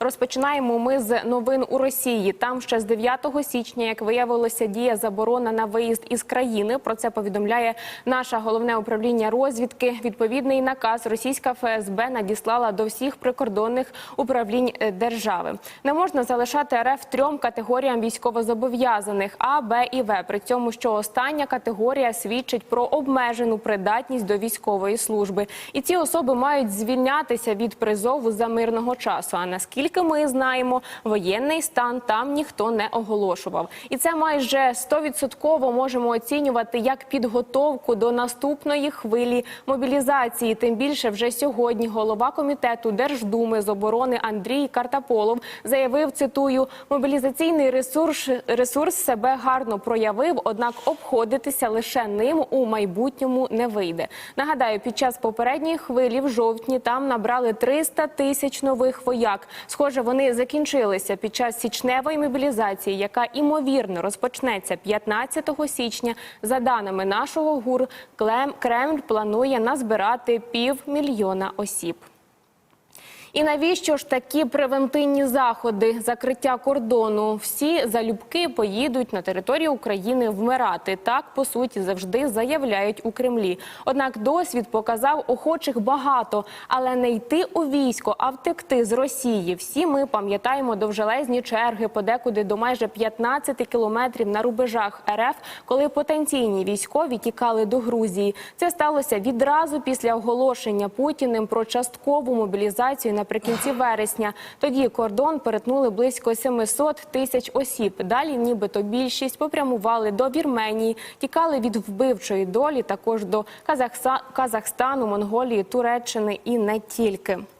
Розпочинаємо ми з новин у Росії. Там ще з 9 січня, як виявилося, діє заборона на виїзд із країни. Про це повідомляє наше головне управління розвідки. Відповідний наказ російська ФСБ надіслала до всіх прикордонних управлінь е, держави. Не можна залишати РФ трьом категоріям військовозобов'язаних А, Б і В. При цьому, що остання категорія свідчить про обмежену придатність до військової служби, і ці особи мають звільнятися від призову за мирного часу. А наскільки ми знаємо, воєнний стан там ніхто не оголошував, і це майже 100% можемо оцінювати як підготовку до наступної хвилі мобілізації. Тим більше вже сьогодні голова комітету Держдуми з оборони Андрій Картаполов заявив, цитую, мобілізаційний ресурс ресурс себе гарно проявив, однак обходитися лише ним у майбутньому не вийде. Нагадаю, під час попередньої хвилі в жовтні там набрали 300 тисяч нових вояк. Схоже, вони закінчилися під час січневої мобілізації, яка імовірно розпочнеться 15 січня. За даними нашого гур, Кремль планує назбирати півмільйона осіб. І навіщо ж такі превентивні заходи закриття кордону? Всі залюбки поїдуть на територію України вмирати. Так по суті завжди заявляють у Кремлі. Однак досвід показав охочих багато, але не йти у військо, а втекти з Росії. Всі ми пам'ятаємо довжелезні черги, подекуди до майже 15 кілометрів на рубежах РФ, коли потенційні військові тікали до Грузії. Це сталося відразу після оголошення Путіним про часткову мобілізацію наприкінці вересня. Тоді кордон перетнули близько 700 тисяч осіб. Далі, нібито більшість попрямували до Вірменії, тікали від вбивчої долі, також до Казахстану, Монголії, Туреччини і не тільки.